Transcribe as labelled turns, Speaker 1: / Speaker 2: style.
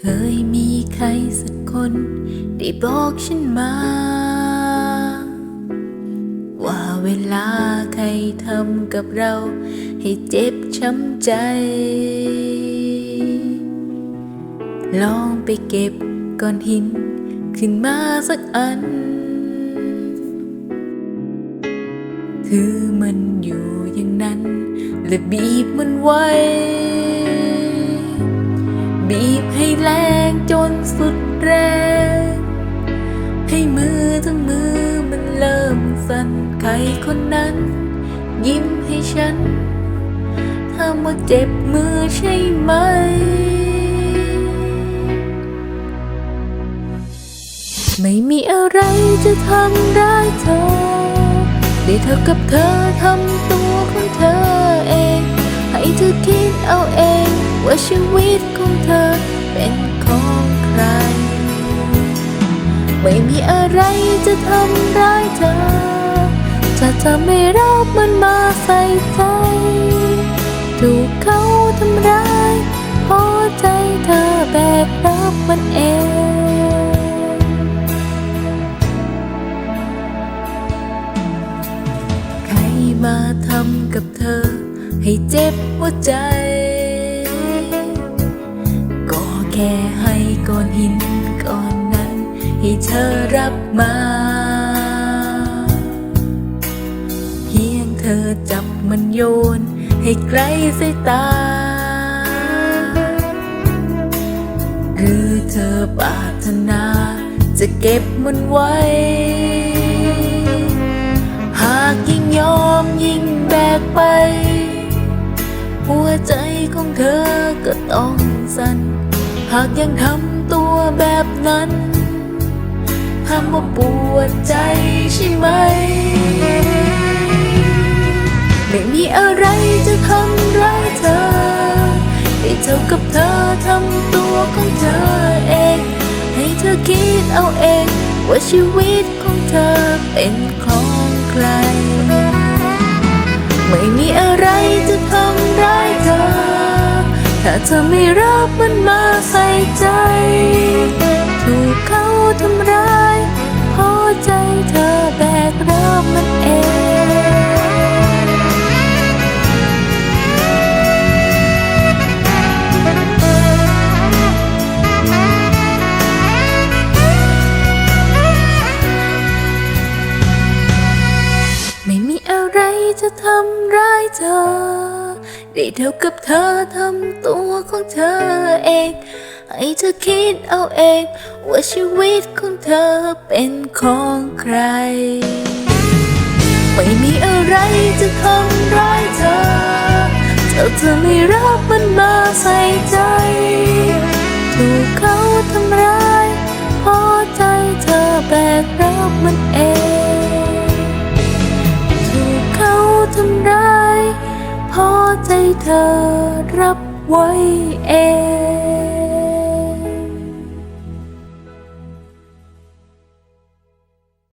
Speaker 1: เคยมีใครสักคน ได้บอกฉันมา ว่าเวลาใครทำกับเรา ให้เจ็บช้ำใจ ลองไปเก็บก้อนหิน ขึ้นมาสักอันถือมันอยู่อย่างนั้น และบีบมันไว้ ให้มือทั้งมือมันเริ่มสั่นใครคนนั้น ยิ้มให้ฉันถ้ามาเจ็บมือใช่ไหม ไม่มีอะไรจะทำได้ายเธอ ได้เท่ากับเธอทำตัวของเธอเอง ให้เธอคิดเอาเอง ว่าชีวิตของเธอเป็นของใคร ไม่มีอะไรจะทำร้ายเธอถ้าเธอไม่รับมันมาใส่ใจ ถูกเขาทำร้ายเพราะใจเธอแบกรับมันเองใครมาทำกับเธอ ให้เจ็บหัวใจ ก็แค่ให้ก้อนหินก้อน ให้เธอรับมา เพียงเธอจับมันโยน ให้ไกลสายตา หรือเธอปรารถนา จะเก็บมันไว้ หากยิ่งยอมยิ่งแบกไป หัวใจของเธอก็ต้องสั่นหากยังทำตัวแบบนั้น ว่าปวดใจใช่ไหม ไม่มีอะไรจะทำร้ายเธอให้เท่ากับเธอทำตัวของเธอเอง ให้เธอคิดเอาเอง ว่าชีวิตของเธอเป็นของใคร ไม่มีอะไรจะทำร้ายเธอ ถ้าเธอไม่รับมันมาใส่ใจ อะไรจะทำร้ายเธอ ได้เท่ากับเธอทำตัวของเธอเอง ให้เธอคิดเอาเอง ว่าชีวิตของเธอเป็นของใคร ไม่มีอะไรจะทำร้ายเธอ เธอไม่รับมันมาใส่ใจ เธอรับไว้เอง